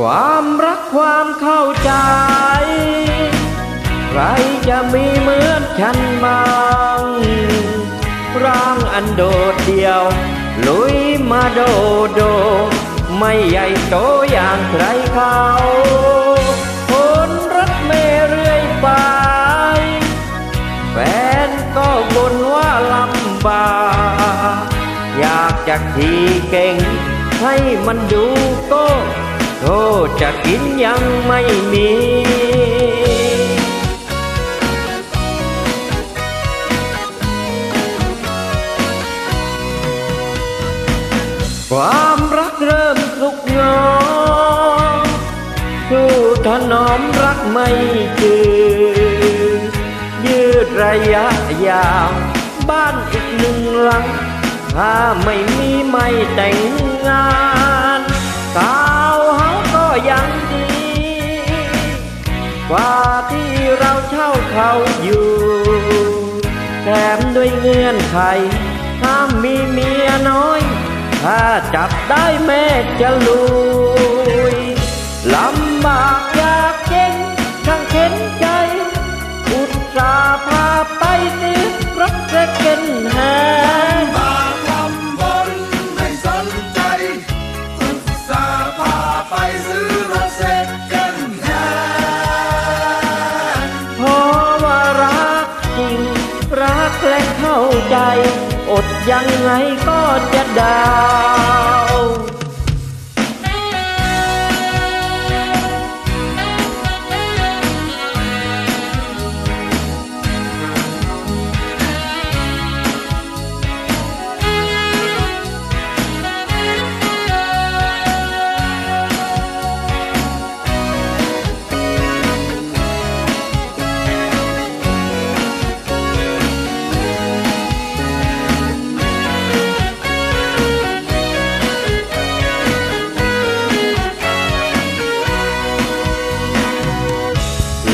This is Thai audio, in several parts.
ความรักความเข้าใจ ใครจะมีเหมือนฉันบ้างร่างอันโดดเดี่ยว ลุยมาโดโด ไม่ใหญ่โตอย่างใครเขาคนรักเมเรื่อยไป แฟนก็บ่นว่าลำบากอยากจะขี่เก่ง ให้มันดูโก้ โทษจะกินยังไม่มีความรักเริ่มสุกงอสู้ถนอมรักไม่จืดยืดระยะยาว บ้านอีกหนึ่งหลัง ถ้าไม่มีไม่แต่งงานสาวเฮา กว่าที่เราเช่าเขาอยู่แถมด้วยเงื่อนไขห้ามมีเมียน้อย ถ้าจับได้แม่จะรู้ ใจ อดยังไงก็จะดาว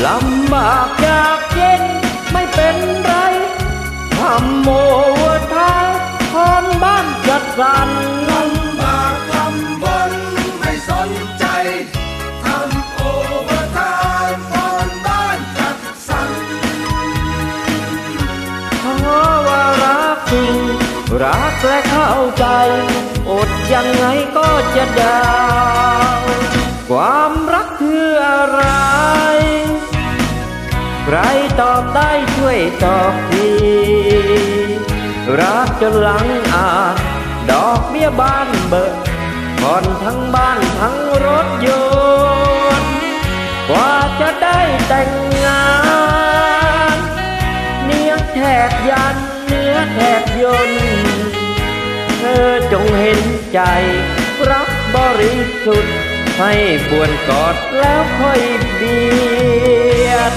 ลำบากยากเย็นไม่เป็นไรทำโมวทางทอนบ้านจัดสรรลำบากลำบนไม่สนใจทำโอเวอร์ไทม์ตอนบ้านจัดสรรเพราะว่ารักจริงรักและเข้าใจ อดยังไงก็จะดาวความ รักจนหลังอาดอกเบี้ยบ้านเบิกผ่อนทั้งบ้านทั้งรถยนต์กว่าจะได้แต่งงานเนื้อแทบยันเนื้อแทบยนเธอจงเห็นใจ รักบริสุทธิ์ให้บวนกอดแล้วค่อยเบียด